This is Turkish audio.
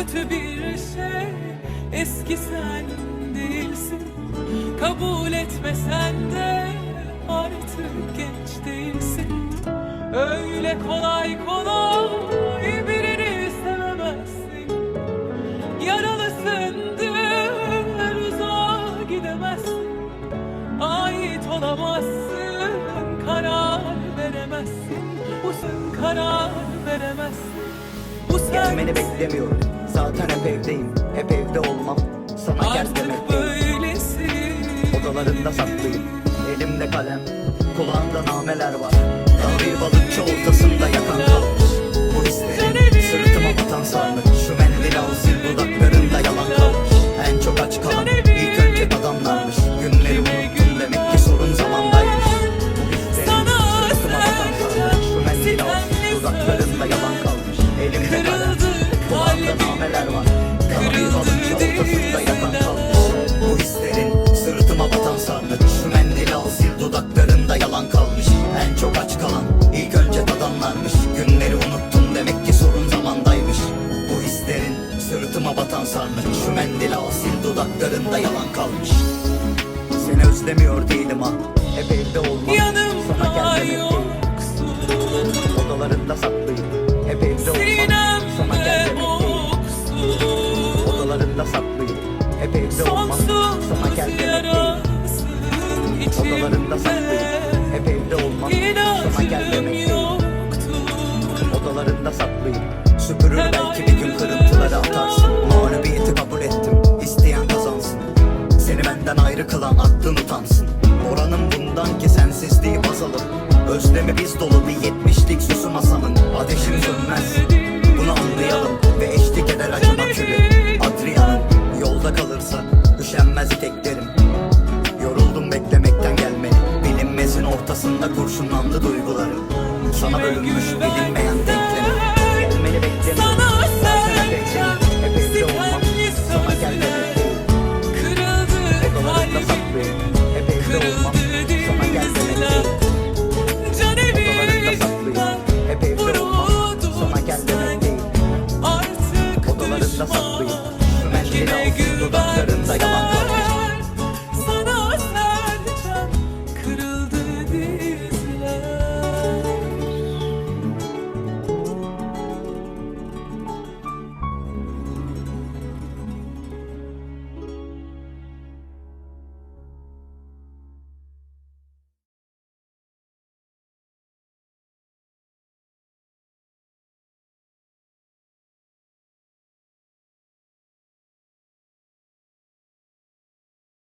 kötü bir şey. Eski sen değilsin Kabul etmesen de artık genç değilsin. Öyle kolay kolay birini sevemezsin. Yaralısındır uzağa gidemezsin. Ait olamazsın karar veremezsin. Bu sen karar veremezsin. Bu sen beklemiyorum Zaten hep evdeyim Hep evde olmam. Sana gel artık demekteyim böylesin Odalarında saklıyım. Elimde kalem Kulağımda nameler var. Bir balıkçı ortasında yakan sarmış. Şu mendili al sil dudaklarında yalan kalmış. Seni özlemiyor değilim ha. Hep evde olmam. Sana Yanımda gel demek Odalarında saklıyım. Hep evde olmam. Sana gel demek Odalarında saklıyım. Hep evde olmam. Sana gel demek Odalarında saklıyım. Hep evde olmam. Sana gel demek aklın utansın. Oranın bundan ki sensizliği baz alır Özlemi biz dolu bir yetmişlik susum masanın Ateşim sönmez Bunu anlayalım Ve eşlik eder acıma külü Adrian'ın yolda kalırsa Üşenmez iteklerim. Yoruldum beklemekten gelmeni Bilinmezin ortasında kurşunlandı duygularım. Sana bölünmüş bilinmeyen Amen.